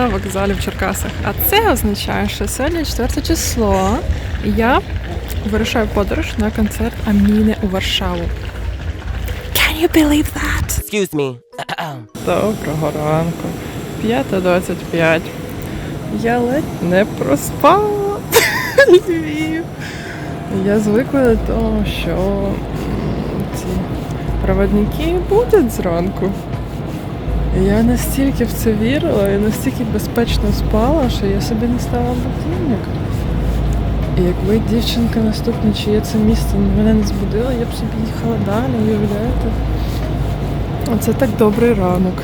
на вокзалі в Черкасах. А це означає, що сьогодні 4 число. і Я вирушаю подорож на концерт Аміни у Варшаву. Can you believe that? Excuse me. Доброго ранку. 5.25. Я ледь не проспала Львів. Я звикла до того, що ці проводники будуть зранку. Я настільки в це вірила і настільки безпечно спала, що я собі не стала будильник. І якби дівчинка наступна, чиє це місце мене не збудила, я б собі їхала далі, уявляєте? Оце так добрий ранок.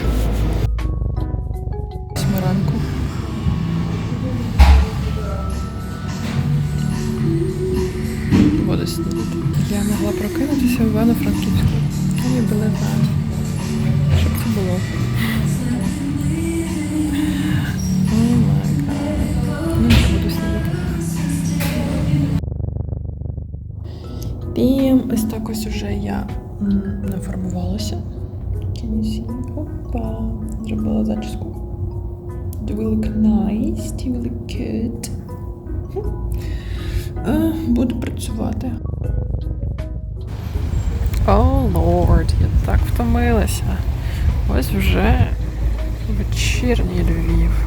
Восьма. Я могла прокинутися в Івано-Франківську. Can you believe that? Ось так ось уже я наформувалася. Опа. Зробила зачіску. Do we look nice? Do we look good? Буду працювати. О, лорд, я так втомилася. Ось вже вечірній Львів.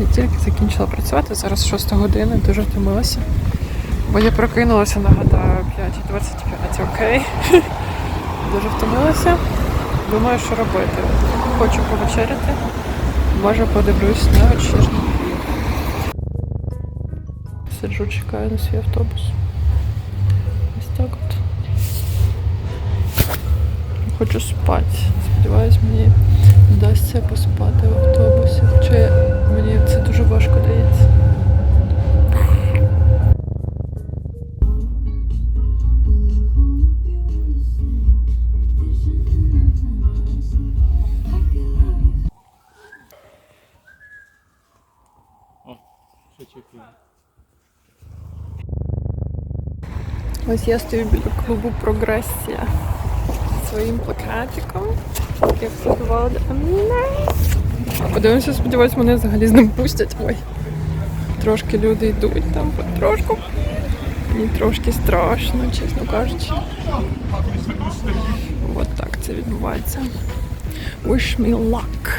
Я тільки закінчила працювати, зараз 6 година, дуже втомилася. Бо я прокинулася, нагадаю, 5.25, окей. Дуже втомилася. Думаю, що робити. Хочу повечеряти. Може подивлюсь на вечірній. Сиджу, чекаю на свій автобус. Ось так от. Хочу спати. Сподіваюсь, мені вдасться поспати в автобусі. Хоча мені це дуже важко дається. Ось я стою біля клубу Прогресія зі своїм плакатиком. Я вподобала до мене. Подивимося, сподіваюсь, мене взагалі з ним пустять. Ой. Трошки люди йдуть там потрошку. Мені трошки страшно, чесно кажучи. От так це відбувається. Wish me luck.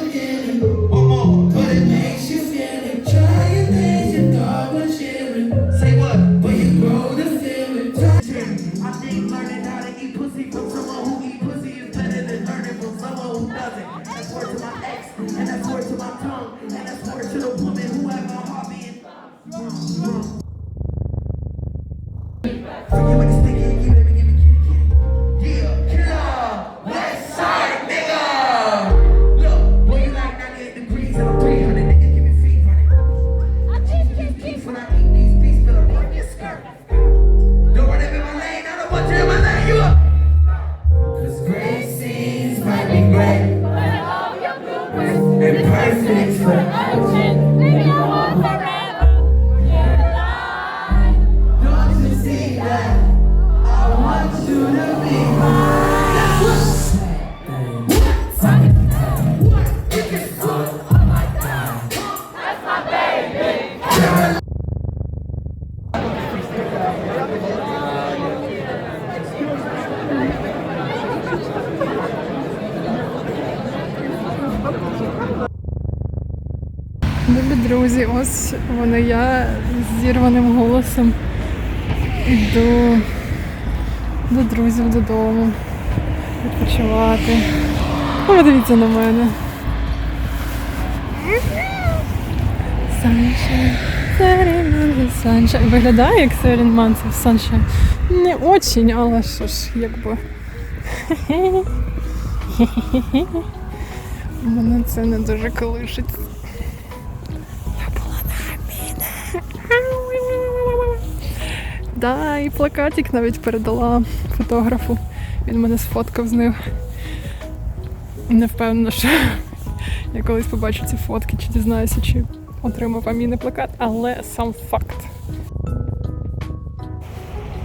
to my tongue. And I word to the woman who have a strong. Любі друзі, ось вони я зірваним голосом йду до друзів додому відпочивати. Подивіться на мене. Sunshine, sunshine. Виглядає як Серін Манцев Sunshine. Не очень, але що ж, якби. Мене це не дуже колишить. Да, і плакатик навіть передала фотографу. Він мене сфоткав з ним. Не впевнена, що я колись побачу ці фотки, чи дізнаюся, чи отримав Аміни плакат, але сам факт.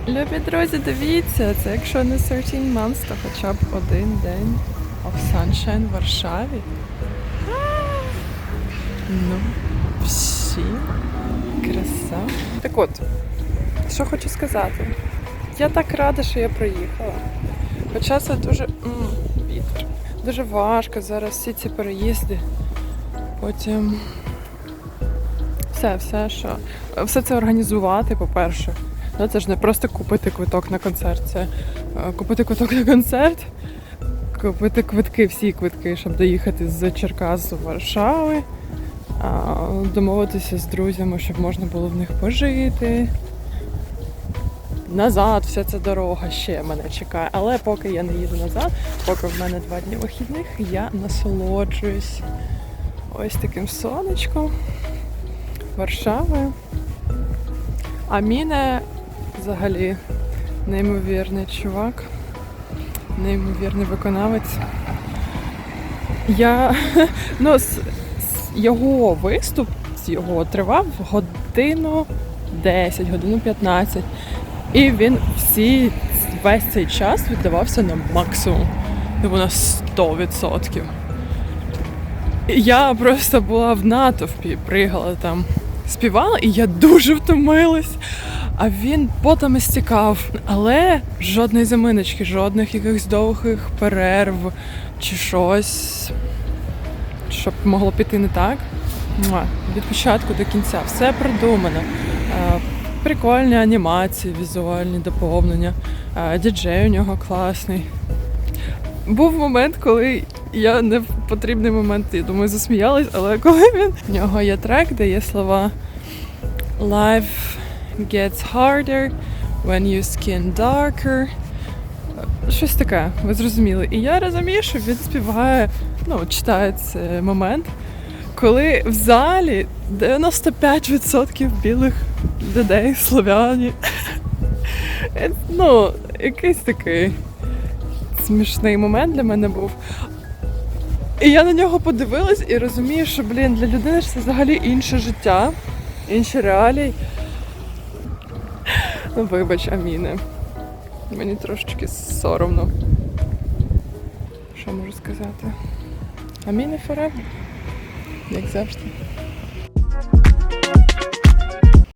Любі друзі, дивіться, це якщо не 13 months, то хоча б один день of sunshine в Варшаві. Ну, всі. Краса. Так от, що хочу сказати. Я так рада, що я приїхала. Хоча це дуже. м, вітер. Дуже важко зараз всі ці переїзди. Потім все, все, що. Все це організувати, по-перше. Ну, це ж не просто купити квиток на концерт, це е, купити квиток на концерт, купити квитки, всі квитки, щоб доїхати з Черкас до Варшави, домовитися з друзями, щоб можна було в них пожити. Назад вся ця дорога ще мене чекає. Але поки я не їду назад, поки в мене два дні вихідних, я насолоджуюсь ось таким сонечком Варшавою. А Міне взагалі неймовірний чувак, неймовірний виконавець. Я ну, його виступ його тривав годину 10, годину 15. І він всі весь цей час віддавався на максимум. Типу на 100%. Я просто була в натовпі, пригала там, співала, і я дуже втомилась. А він потом стікав. Але жодної заминочки, жодних якихось довгих перерв чи щось, щоб могло піти не так. Від початку до кінця все продумано. Прикольні анімації, візуальні доповнення. Діджей у нього класний. Був момент, коли я не в потрібний момент, я думаю, засміялась, але коли він. В нього є трек, де є слова Life gets harder when your skin darker. Щось таке, ви зрозуміли. І я розумію, що він співає, ну, читає цей момент, коли в залі 95% білих людей, слов'яні. Е, Ну, якийсь такий смішний момент для мене був. І я на нього подивилась і розумію, що, блін, для людини ж це взагалі інше життя, інші реалії. Ну, вибач, Аміне. Мені трошечки соромно. Що можу сказати? Аміне forever, як завжди.